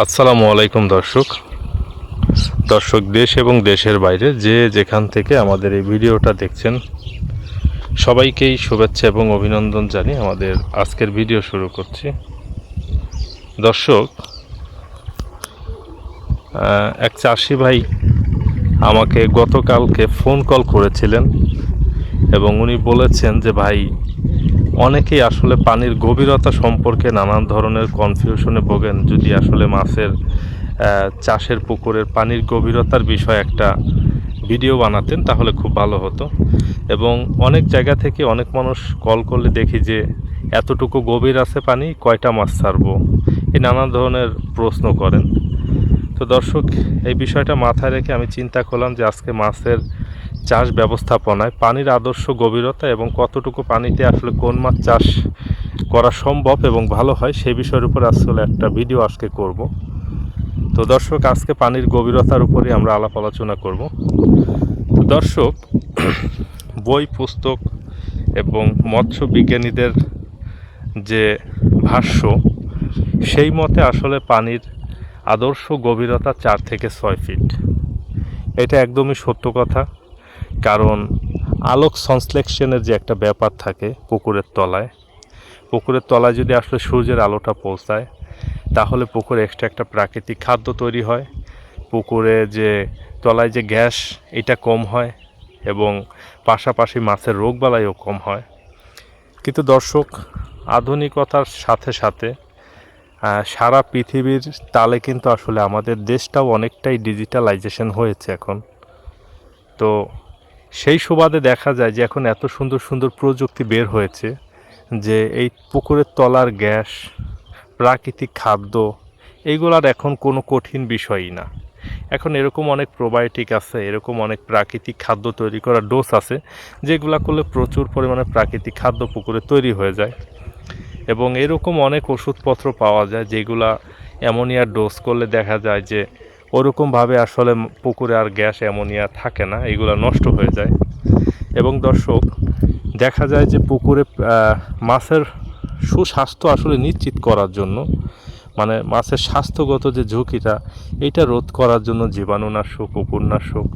আসসালামু আলাইকুম দর্শক। দর্শক, দেশ এবং দেশের বাইরে যে যেখান থেকে আমাদের এই ভিডিওটা দেখছেন, সবাইকেই শুভেচ্ছা এবং অভিনন্দন জানিয়ে আমাদের আজকের ভিডিও শুরু করছি। দর্শক এক চাষি ভাই আমাকে গতকালকে ফোন কল করেছিলেন এবং উনি বলেছেন যে, ভাই অনেকেই আসলে পানির গভীরতা সম্পর্কে নানান ধরনের কনফিউশনে ভোগেন। যদি আসলে মাছের চাষের পুকুরের পানির গভীরতার বিষয়ে একটা ভিডিও বানাতেন, তাহলে খুব ভালো হতো। এবং অনেক জায়গা থেকে অনেক মানুষ কল করলে দেখি যে, এতটুকু গভীর আছে পানি, কয়টা মাছ ছাড়বো? এই নানান ধরনের প্রশ্ন করেন। তো দর্শক, এই বিষয়টা মাথায় রেখে আমি চিন্তা করলাম যে আজকে মাছের চাষ ব্যবস্থাপনায় পানির আদর্শ গভীরতা এবং কতটুকু পানিতে আসলে কোন মাছ চাষ করা সম্ভব এবং ভালো হয় সেই বিষয়ের উপর আসলে একটা ভিডিও আজকে করব। তো দর্শক, আজকে পানির গভীরতার উপরে আমরা আলাপ আলোচনা করব। তো দর্শক, বই, পুস্তক এবং মৎস্য বিজ্ঞানীদের যে ভাষ্য, সেই মতে আসলে পানির আদর্শ গভীরতা চার থেকে ছয় ফিট। এটা একদমই সত্য কথা। কারণ আলোক সংশ্লেষণের যে একটা ব্যাপার থাকে পুকুরের তলায় পুকুরের তলায় যদি আসলে সূর্যের আলোটা পৌঁছায়, তাহলে পুকুরে এক্সট্রা একটা প্রাকৃতিক খাদ্য তৈরি হয়। পুকুরে যে তলায় যে গ্যাস, এটা কম হয় এবং পাশাপাশি মাছের রোগবালাইও কম হয়। কিন্তু দর্শক, আধুনিকতার সাথে সাথে সারা পৃথিবীর তালে কিন্তু আসলে আমাদের দেশটাও অনেকটাই ডিজিটালাইজেশন হয়েছে এখন। তো সেই সুবাদে দেখা যায় যে এখন এত সুন্দর সুন্দর প্রযুক্তি বের হয়েছে যে এই পুকুরের তলার গ্যাস, প্রাকৃতিক খাদ্য এইগুলার এখন কোনো কঠিন বিষয়ই না। এখন এরকম অনেক প্রোবায়োটিক আছে, এরকম অনেক প্রাকৃতিক খাদ্য তৈরি করার ডোজ আছে, যেগুলো করলে প্রচুর পরিমাণে প্রাকৃতিক খাদ্য পুকুরে তৈরি হয়ে যায়। এবং এরকম অনেক ওষুধপত্র পাওয়া যায় যেগুলা অ্যামোনিয়ার ডোজ করলে দেখা যায় যে ওরকমভাবে আসলে পুকুরে আর গ্যাস, অ্যামোনিয়া থাকে না, এগুলো নষ্ট হয়ে যায়। এবং দর্শক, দেখা যায় যে পুকুরে মাছের সুস্বাস্থ্য আসলে নিশ্চিত করার জন্য মানে মাছের স্বাস্থ্যগত যে ঝুঁকিটা, এটা রোধ করার জন্য জীবাণুনাশক, উপন্যাসক,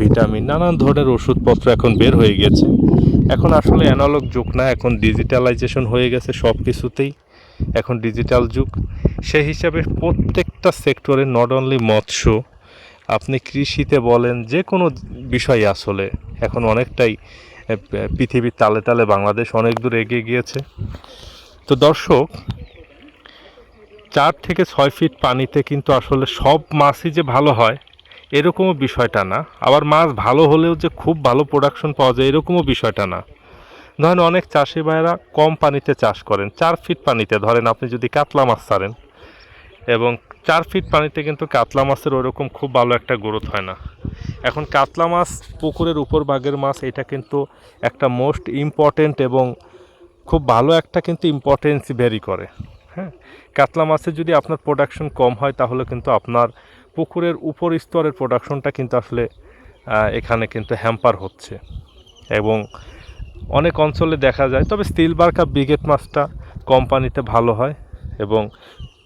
ভিটামিন, নানান ধরনের ওষুধপত্র এখন বের হয়ে গেছে। এখন আসলে অ্যানালগ যুগ না, এখন ডিজিটালাইজেশন হয়ে গেছে সব কিছুতেই এখন ডিজিটাল যুগ। সেই হিসাবে প্রত্যেকটা সেক্টরে নট অনলি মৎস্য, আপনি কৃষিতে বলেন যে কোনো বিষয় আসলে, এখন অনেকটাই পৃথিবীর তালে তালে বাংলাদেশ অনেক দূর এগিয়ে গিয়েছে। তো দর্শক, চার থেকে ছয় ফিট পানিতে কিন্তু আসলে সব মাছই যে ভালো হয়, এরকমও বিষয়টা না। আবার মাছ ভালো হলেও যে খুব ভালো প্রোডাকশন পাওয়া যায়, এরকমও বিষয়টা না। ধরেন অনেক চাষি ভাইরা কম পানিতে চাষ করেন, চার ফিট পানিতে, ধরেন আপনি যদি কাতলা মাছ ছাড়েন এবং চার ফিট পানিতে কিন্তু কাতলা মাছের ওরকম খুব ভালো একটা গ্রোথ হয় না। এখন কাতলা মাছ, পুকুরের উপর ভাগের মাছ, এটা কিন্তু একটা মোস্ট ইম্পর্টেন্ট এবং খুব ভালো একটা কিন্তু ইম্পর্টেন্স ভ্যারি করে হ্যাঁ? কাতলা মাছের যদি আপনার প্রোডাকশন কম হয়, তাহলে কিন্তু আপনার পুকুরের উপর স্তরের প্রোডাকশনটা কিন্তু আসলে এখানে কিন্তু হ্যাম্পার হচ্ছে। এবং অনেক অঞ্চলে দেখা যায়, তবে সিলভার কাপ ব্রিগেড মাছটা কোম্পানিতে ভালো হয় এবং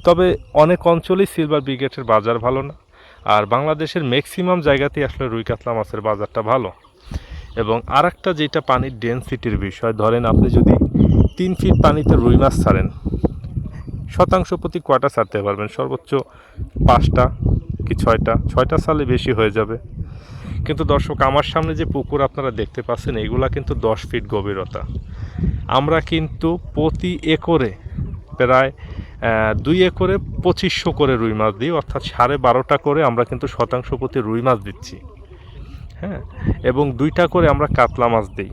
তবে অনেক অঞ্চলেই সিলভার ব্রিগেডের বাজার ভালো না। আর বাংলাদেশের ম্যাক্সিমাম জায়গাতেই আসলে রুই কাতলা মাছের বাজারটা ভালো। এবং আর একটা যেটা পানির ডেন্সিটির বিষয়, ধরেন আপনি যদি তিন ফিট পানিতে রুই মাছ ছাড়েন, শতাংশ প্রতি কয়টা ছাড়তে পারবেন, সর্বোচ্চ পাঁচটা কি ছয়টা ছয়টা সালে বেশি হয়ে যাবে। কিন্তু দর্শক, আমার সামনে যে পুকুর আপনারা দেখতে পাচ্ছেন, এগুলা কিন্তু দশ ফিট গভীরতা। আমরা কিন্তু প্রতি একরে প্রায় দুই একরে পঁচিশশো করে রুই মাছ দিই, অর্থাৎ সাড়ে বারোটা করে আমরা কিন্তু শতাংশ প্রতি রুই মাছ দিচ্ছি। হ্যাঁ? এবং দুইটা করে আমরা কাতলা মাছ দিই।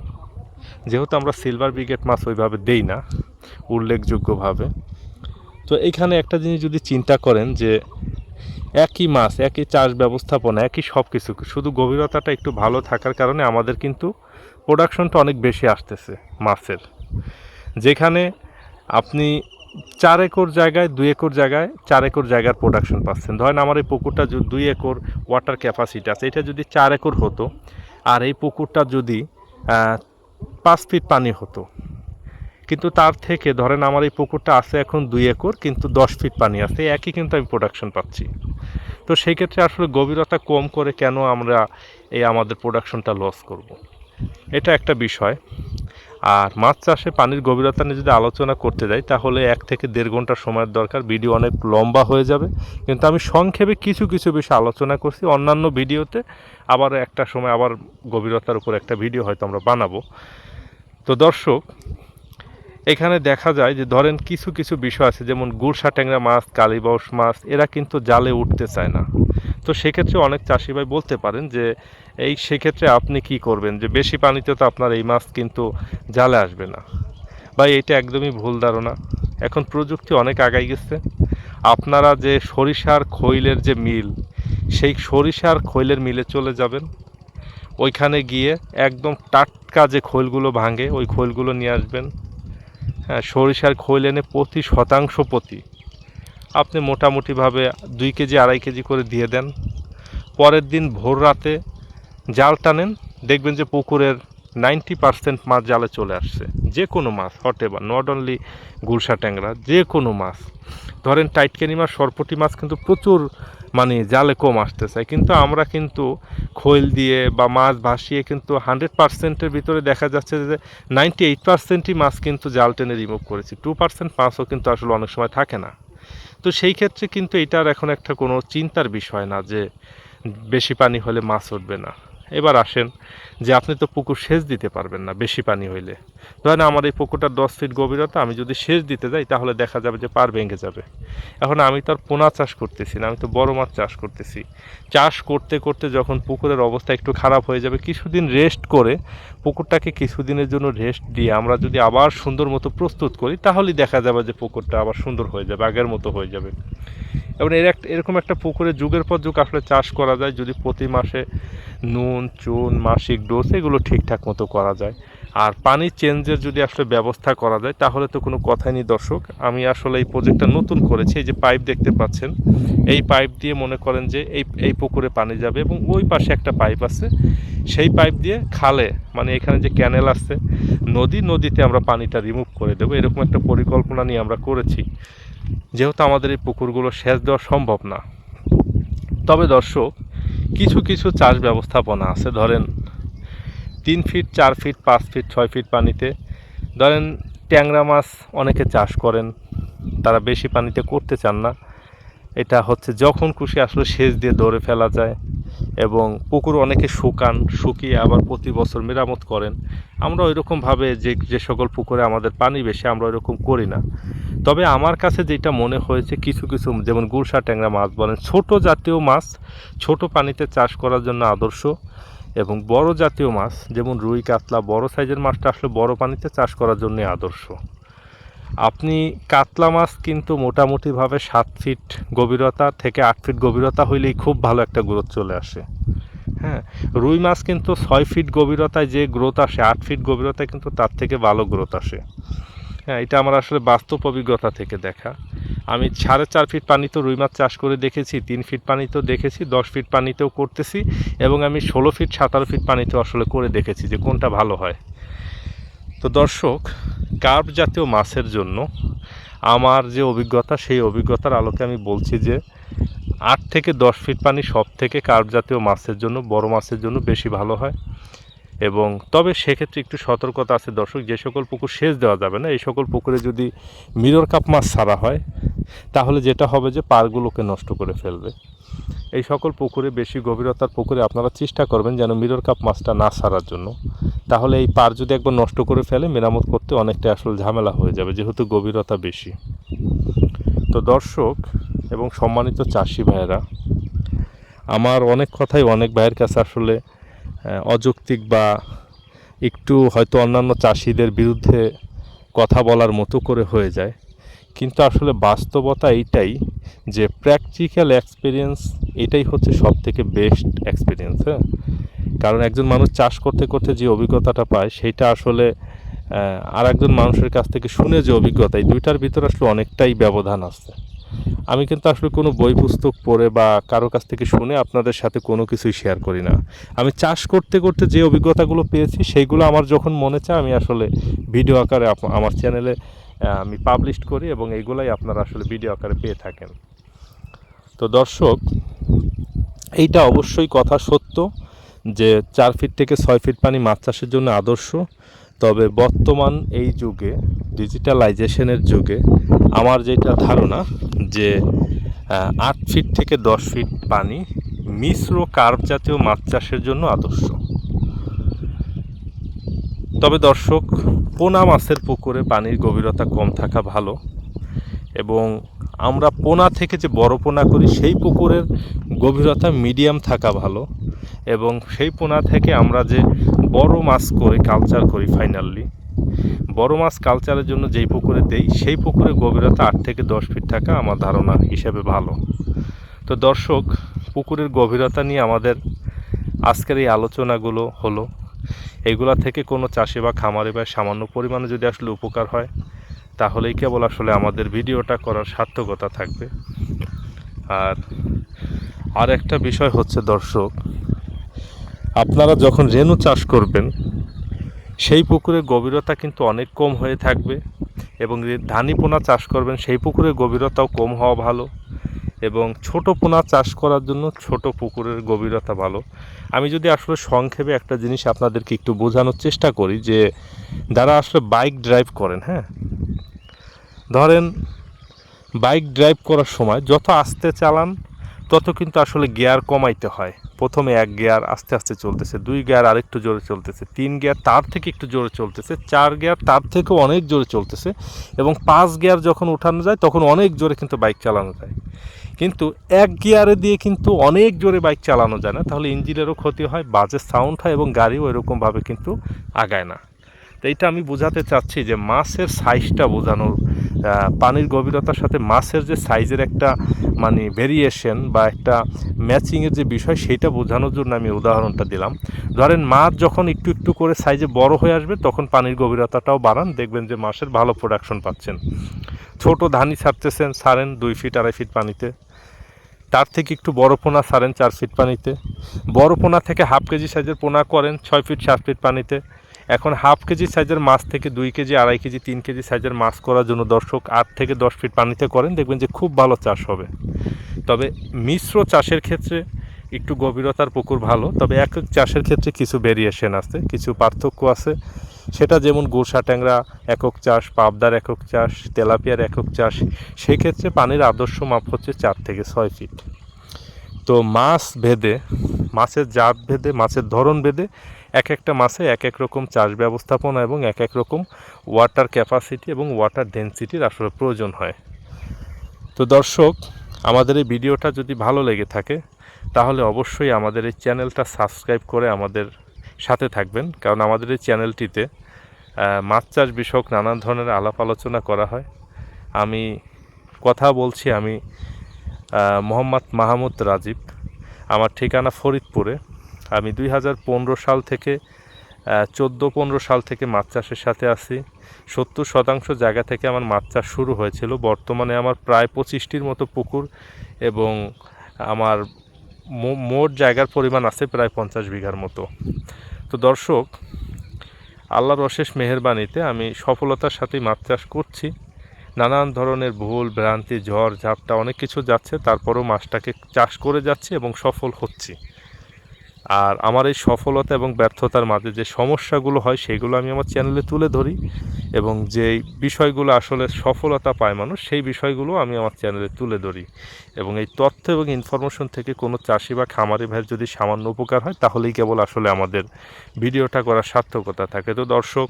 যেহেতু আমরা সিলভার ব্রিগেড মাছ ওইভাবে দেই না, উল্লেখযোগ্যভাবে। তো এইখানে একটা জিনিস যদি চিন্তা করেন যে, একই মাছ, একই চাষ ব্যবস্থাপনা, একই সব কিছু শুধু গভীরতাটা একটু ভালো থাকার কারণে আমাদের কিন্তু প্রোডাকশনটা অনেক বেশি আসতেছে মাছের। যেখানে আপনি চার একর জায়গায়, দুই একর জায়গায় চার একর জায়গার প্রোডাকশন পাচ্ছেন। ধরেন আমার এই পুকুরটা দুই একর ওয়াটার ক্যাপাসিটি আছে, এটা যদি চার একর হতো, আর এই পুকুরটা যদি পাঁচ ফিট পানি হতো, কিন্তু তার থেকে ধরেন আমার এই পুকুরটা আছে এখন দুই একর, কিন্তু দশ ফিট পানি আছে, একই কিন্তু আমি প্রোডাকশন পাচ্ছি। তো সেই ক্ষেত্রে আসলে গভীরতা কম করে কেন আমরা এই আমাদের প্রোডাকশনটা লস করব। এটা একটা বিষয়। আর মাছ চাষে পানির গভীরতা নিয়ে যদি আলোচনা করতে যাই, তাহলে এক থেকে দেড় ঘণ্টা সময়ের দরকার। ভিডিও অনেক লম্বা হয়ে যাবে। কিন্তু আমি সংক্ষেপে কিছু কিছু বিষয় আলোচনা করছি। অন্যান্য ভিডিওতে আবার একটা সময় আবার গভীরতার উপর একটা ভিডিও হয়তো আমরা বানাবো। তো দর্শক, এখানে দেখা যায় যে ধরেন কিছু কিছু বিষয় আছে। যেমন গুলশা ট্যাংরা মাছ, কালীবাউস মাছ, এরা কিন্তু জালে উঠতে চায় না। তো সেক্ষেত্রে অনেক চাষি ভাই বলতে পারেন যে, এই সেক্ষেত্রে আপনি কি করবেন? যে বেশি পানিতে তো আপনার এই মাছ কিন্তু জালে আসবে না। ভাই, এটা একদমই ভুল ধারণা। এখন প্রযুক্তি অনেক আগাই গেছে। আপনারা যে সরিষার খৈলের যে মিল, সেই সরিষার খৈলের মিলে চলে যাবেন। ওইখানে গিয়ে একদম টাটকা যে খৈলগুলো ভাঙে, ওই খৈলগুলো নিয়ে আসবেন। হ্যাঁ সরিষার খৈল এনে প্রতি শতাংশ প্রতি আপনি মোটামুটিভাবে দুই কেজি, আড়াই কেজি করে দিয়ে দেন। পরের দিন ভোর রাতে জাল টানেন, দেখবেন যে পুকুরের নাইনটি পার্সেন্ট মাছ জালে চলে আসছে। যে কোনো মাছ, হট এবার নট অনলি গুলশা ট্যাংরা, যে কোনো মাছ। ধরেন টাইটকেনি মাছ, সরপটি মাছ কিন্তু প্রচুর মানে জালে কম আসতে চায় কিন্তু আমরা কিন্তু খৈল দিয়ে বা মাছ ভাসিয়ে কিন্তু হান্ড্রেড পার্সেন্টের ভিতরে দেখা যাচ্ছে যে নাইনটি এইট পার্সেন্টই মাছ কিন্তু জাল টেনে রিমুভ করেছি। টু পার্সেন্ট মাছও কিন্তু আসলে অনেক সময় থাকে না। তো সেই ক্ষেত্রে কিন্তু এটার এখন একটা কোনো চিন্তার বিষয় না যে বেশি পানি হলে মাছ উঠবে না। এবার আসেন যে আপনি তো পুকুর সেচ দিতে পারবেন না বেশি পানি হইলে। ধরেন আমার এই পুকুরটা দশ ফিট গভীরতা, আমি যদি সেচ দিতে যাই তাহলে দেখা যাবে যে পার ভেঙে যাবে। এখন আমি তো আর পোনা চাষ করতেছি না, আমি তো বড় মাছ চাষ করতেছি। চাষ করতে করতে যখন পুকুরের অবস্থা একটু খারাপ হয়ে যাবে, কিছুদিন রেস্ট করে পুকুরটাকে কিছুদিনের জন্য রেস্ট দিয়ে আমরা যদি আবার সুন্দর মতো প্রস্তুত করি, তাহলেই দেখা যাবে যে পুকুরটা আবার সুন্দর হয়ে যাবে, আগের মতো হয়ে যাবে। এবং এর একটা এরকম একটা পুকুরে যুগের পর যুগ আসলে চাষ করা যায়, যদি প্রতি মাসে নুন চুন, মাসিক ডোজ এগুলো ঠিকঠাক মতো করা যায়। আর পানি চেঞ্জের যদি আসলে ব্যবস্থা করা যায়, তাহলে তো কোনো কথাই নেই দর্শক। আমি আসলে এই প্রজেক্টটা নতুন করেছি, এই যে পাইপ দেখতে পাচ্ছেন। এই পাইপ দিয়ে মনে করেন যে এই এই পুকুরে পানি যাবে এবং ওই পাশে একটা পাইপ আছে। সেই পাইপ দিয়ে খালে মানে এখানে যে ক্যানেল আছে, নদী, নদীতে আমরা পানিটা রিমুভ করে দেবো। এরকম একটা পরিকল্পনা নিয়ে আমরা করেছি। যেহেতু আমাদের এই পুকুরগুলো সেচ দেওয়া সম্ভব না। তবে দর্শক কিছু কিছু চাষ ব্যবস্থাপনা আছে, ধরেন তিন ফিট চার ফিট পাঁচ ফিট ছয় ফিট পানিতে। ধরেন ট্যাংরা মাছ অনেকে চাষ করেন, তারা বেশি পানিতে করতে চান না। এটা হচ্ছে যখন খুশি আসলে সেচ দিয়ে ধরে ফেলা যায় এবং পুকুর অনেকে শুকান, শুকিয়ে আবার প্রতি বছর মেরামত করেন। আমরা ওইরকমভাবে যে যে সকল পুকুরে আমাদের পানি বেশি, আমরা ওইরকম করি না। তবে আমার কাছে যেটা মনে হয়েছে, কিছু কিছু যেমন গুলশা ট্যাংরা মাছ বলেন, ছোট জাতীয় মাছ, ছোট পানিতে চাষ করার জন্য আদর্শ এবং বড় জাতীয় মাছ, যেমন রুই, কাতলা, বড় সাইজের মাছটা আসলে বড় পানিতে চাষ করার জন্য আদর্শ। আপনি কাতলা মাছ কিন্তু মোটামুটিভাবে সাত ফিট গভীরতা থেকে আট ফিট গভীরতা হইলেই খুব ভালো একটা গ্রোথ চলে আসে। হ্যাঁ রুই মাছ কিন্তু ছয় ফিট গভীরতায় যে গ্রোথ আসে, আট ফিট গভীরতায় কিন্তু তার থেকে ভালো গ্রোথ আসে। হ্যাঁ এটা আমার আসলে বাস্তব অভিজ্ঞতা থেকে দেখা। আমি সাড়ে চার ফিট পানিতেও রুই মাছ চাষ করে দেখেছি, তিন ফিট পানিতেও দেখেছি, দশ ফিট পানিতেও করতেছি এবং আমি ষোলো ফিট, সাতারো ফিট পানিতেও আসলে করে দেখেছি যে কোনটা ভালো হয়। তো দর্শক, কার্প জাতীয় মাছের জন্য আমার যে অভিজ্ঞতা, সেই অভিজ্ঞতার আলোকে আমি বলছি যে আট থেকে দশ ফিট পানি সব থেকে কার্প জাতীয় মাছের জন্য, বড় মাছের জন্য বেশি ভালো হয়। এবং তবে সেক্ষেত্রে একটু সতর্কতা আছে দর্শক, যে সকল পুকুর সেচ দেওয়া যাবে না, এই সকল পুকুরে যদি মিরর কাপ মাছ ছাড়া হয়, তাহলে যেটা হবে যে পারগুলোকে নষ্ট করে ফেলবে। এই সকল পুকুরে, বেশি গভীরতার পুকুরে আপনারা চেষ্টা করবেন যেন মিরর কাপ মাছটা না ছাড়ার জন্য। তাহলে এই পার যদি একবার নষ্ট করে ফেলে, মেরামত করতে অনেকটা আসলে ঝামেলা হয়ে যাবে, যেহেতু গভীরতা বেশি। তো দর্শক এবং সম্মানিত চাষি ভাইয়েরা, আমার অনেক কথাই অনেক ভাইয়ের কাছে আসলে অযৌক্তিক বা একটু হয়তো অন্যান্য চাষিদের বিরুদ্ধে কথা বলার মতো করে হয়ে যায়। কিন্তু আসলে বাস্তবতা এইটাই যে প্র্যাকটিক্যাল এক্সপিরিয়েন্স এটাই হচ্ছে সব থেকে বেস্ট এক্সপিরিয়েন্স হ্যাঁ? কারণ একজন মানুষ চাষ করতে করতে যে অভিজ্ঞতাটা পায়, সেটা আসলে আর একজন মানুষের কাছ থেকে শুনে যে অভিজ্ঞতা, এই দুইটার ভিতরে আসলে অনেকটাই ব্যবধান আছে। আমি কিন্তু আসলে কোনো বই পুস্তক পড়ে বা কারও কাছ থেকে শুনে আপনাদের সাথে কোনো কিছুই শেয়ার করি না। আমি চাষ করতে করতে যে অভিজ্ঞতাগুলো পেয়েছি, সেইগুলো আমার যখন মনে চায়, আমি আসলে ভিডিও আকারে আমার চ্যানেলে আমি পাবলিশ করি এবং এইগুলাই আপনারা আসলে ভিডিও আকারে পেয়ে থাকেন। তো দর্শক, এইটা অবশ্যই কথা সত্য যে চার ফিট থেকে ছয় ফিট পানি মাছ চাষের জন্য আদর্শ। তবে বর্তমান এই যুগে ডিজিটালাইজেশনের যুগে আমার যেটা ধারণা যে আট ফিট থেকে দশ ফিট পানি মিশ্র কার্প জাতীয় মাছ চাষের জন্য আদর্শ। তবে দর্শক, পোনা মাছের পুকুরে পানির গভীরতা কম থাকা ভালো এবং আমরা পোনা থেকে যে বড় পোনা করি, সেই পুকুরের গভীরতা মিডিয়াম থাকা ভালো এবং সেই পোনা থেকে আমরা যে বড় মাছ করে কালচার করি ফাইনালি বড় মাছ কালচারের জন্য যেই পুকুরে দেই, সেই পুকুরের গভীরতা আট থেকে দশ ফিট থাকা আমার ধারণা হিসেবে ভালো। তো দর্শক, পুকুরের গভীরতা নিয়ে আমাদের আজকের এই আলোচনাগুলো হলো, এগুলা থেকে কোনো চাষি বা খামারে বা সামান্য পরিমাণে যদি আসলে উপকার হয়, তাহলেই কেবল আসলে আমাদের ভিডিওটা করার সার্থকতা থাকবে। আর আর একটা বিষয় হচ্ছে দর্শক, আপনারা যখন রেণু চাষ করবেন সেই পুকুরের গভীরতা কিন্তু অনেক কম হয়ে থাকবে এবং ধানি পোনা চাষ করবেন সেই পুকুরের গভীরতাও কম হওয়া ভালো এবং ছোট পোনা চাষ করার জন্য ছোট পুকুরের গভীরতা ভালো। আমি যদি আসলে সংক্ষেপে একটা জিনিস আপনাদেরকে একটু বোঝানোর চেষ্টা করি যে যারা আসলে বাইক ড্রাইভ করেন হ্যাঁ? ধরেন বাইক ড্রাইভ করার সময় যত আস্তে চালান, তত কিন্তু আসলে গিয়ার কমাইতে হয়। প্রথমে এক গিয়ার আস্তে আস্তে চলতেছে, দুই গিয়ার আরেকটু জোরে চলতেছে, তিন গিয়ার তার থেকে একটু জোরে চলতেছে, চার গিয়ার তার থেকেও অনেক জোরে চলতেছে এবং পাঁচ গিয়ার যখন উঠানো যায় তখন অনেক জোরে কিন্তু বাইক চালানো যায়। কিন্তু এক গিয়ারে দিয়ে কিন্তু অনেক জোরে বাইক চালানো যায় না, তাহলে ইঞ্জিনেরও ক্ষতি হয়, বাজে সাউন্ড হয় এবং গাড়িও এরকমভাবে কিন্তু আগায় না। তো এইটা আমি বোঝাতে চাচ্ছি যে মাছের সাইজটা বোঝানোর পানির গভীরতার সাথে মাছের যে সাইজের একটা মানে ভেরিয়েশন বা একটা ম্যাচিংয়ের যে বিষয় সেটা বোঝানোর জন্য আমি উদাহরণটা দিলাম। ধরেন মাছ যখন একটু একটু করে সাইজে বড় হয়ে আসবে, তখন পানির গভীরতাটাও বাড়ান, দেখবেন যে মাছের ভালো প্রোডাকশন পাচ্ছেন। ছোট ধানি ছাড়তেছেন সারেন দুই ফিট আড়াই ফিট পানিতে। তার থেকে একটু বড় পোনা ছাড়েন চার ফিট পানিতে। বড় পোনা থেকে হাফ কেজি সাইজের পোনা করেন, ছয় ফিট সাত ফিট পানিতে। এখন হাফ কেজি সাইজের মাছ থেকে দুই কেজি, আড়াই কেজি, তিন কেজি সাইজের মাছ করার জন্য দর্শক আট থেকে দশ ফিট পানিতে করেন, দেখবেন যে খুব ভালো চাষ হবে। তবে মিশ্র চাষের ক্ষেত্রে একটু গভীরতার পুকুর ভালো, তবে এক এক চাষের ক্ষেত্রে কিছু ভেরিয়েশন আছে, কিছু পার্থক্য আছে। সেটা যেমন গোসা ট্যাংরা একক চাষ, পাবদার একক চাষ, তেলাপিয়ার একক চাষ, সেক্ষেত্রে পানির আদর্শ মাপ হচ্ছে চার থেকে ছয় ফিট। তো মাছ ভেদে, মাছের জাত ভেদে, মাছের ধরন ভেদে এক একটা মাছে এক এক রকম চাষ ব্যবস্থাপনা এবং এক এক রকম ওয়াটার ক্যাপাসিটি এবং ওয়াটার ডেন্সিটির আসলে প্রয়োজন হয়। তো দর্শক, আমাদের এই ভিডিওটা যদি ভালো লেগে থাকে, তাহলে অবশ্যই আমাদের এই চ্যানেলটা সাবস্ক্রাইব করে আমাদের সাথে থাকবেন। কারণ আমাদের এই চ্যানেলটিতে মাছ চাষ বিষয়ক নানান ধরনের আলাপ আলোচনা করা হয়। আমি কথা বলছি আমি মোহাম্মদ মাহমুদ রাজীব। আমার ঠিকানা ফরিদপুরে। আমি দুই হাজার পনেরো সাল থেকে চোদ্দ পনেরো সাল থেকে মাছ চাষের সাথে আছি। সত্তর শতাংশ জায়গা থেকে আমার মাছ চাষ শুরু হয়েছিল। বর্তমানে আমার প্রায় পঁচিশটির মতো পুকুর এবং আমার মোট জায়গার পরিমাণ আছে প্রায় পঞ্চাশ বিঘার মতো। তো দর্শক, আল্লাহর অশেষ মেহেরবানিতে আমি সফলতার সাথে মাছ চাষ করছি। নানান ধরনের ভুল, ভ্রান্তি, ঝড়, ঝাপটা অনেক কিছু যাচ্ছে, তারপরও মাছটাকে চাষ করে যাচ্ছি এবং সফল হচ্ছি। আর আমার এই সফলতা এবং ব্যর্থতার মাঝে যে সমস্যাগুলো হয়, সেগুলো আমি আমার চ্যানেলে তুলে ধরি এবং যেই বিষয়গুলো আসলে সফলতা পায় মানুষ, সেই বিষয়গুলো আমি আমার চ্যানেলে তুলে ধরি এবং এই তথ্য এবং ইনফরমেশন থেকে কোনো চাষি বা খামারি ভাইয়ের যদি সামান্য উপকার হয়, তাহলেই কেবল আসলে আমাদের ভিডিওটা করার সার্থকতা থাকে। তো দর্শক,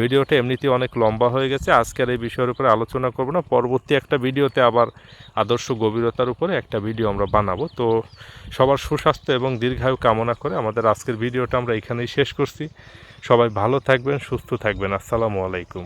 ভিডিওটা এমনিতেই অনেক লম্বা হয়ে গেছে। আজকের এই বিষয়ের উপরে আলোচনা করব না। পরবর্তী একটা ভিডিওতে আবার আদর্শ গভীরতার উপরে একটা ভিডিও আমরা বানাবো। তো সবার সুস্বাস্থ্য এবং দীর্ঘায়ু কামনা করে আমাদের আজকের ভিডিওটা আমরা এখানেই শেষ করছি। সবাই ভালো থাকবেন, সুস্থ থাকবেন। আসসালামু আলাইকুম।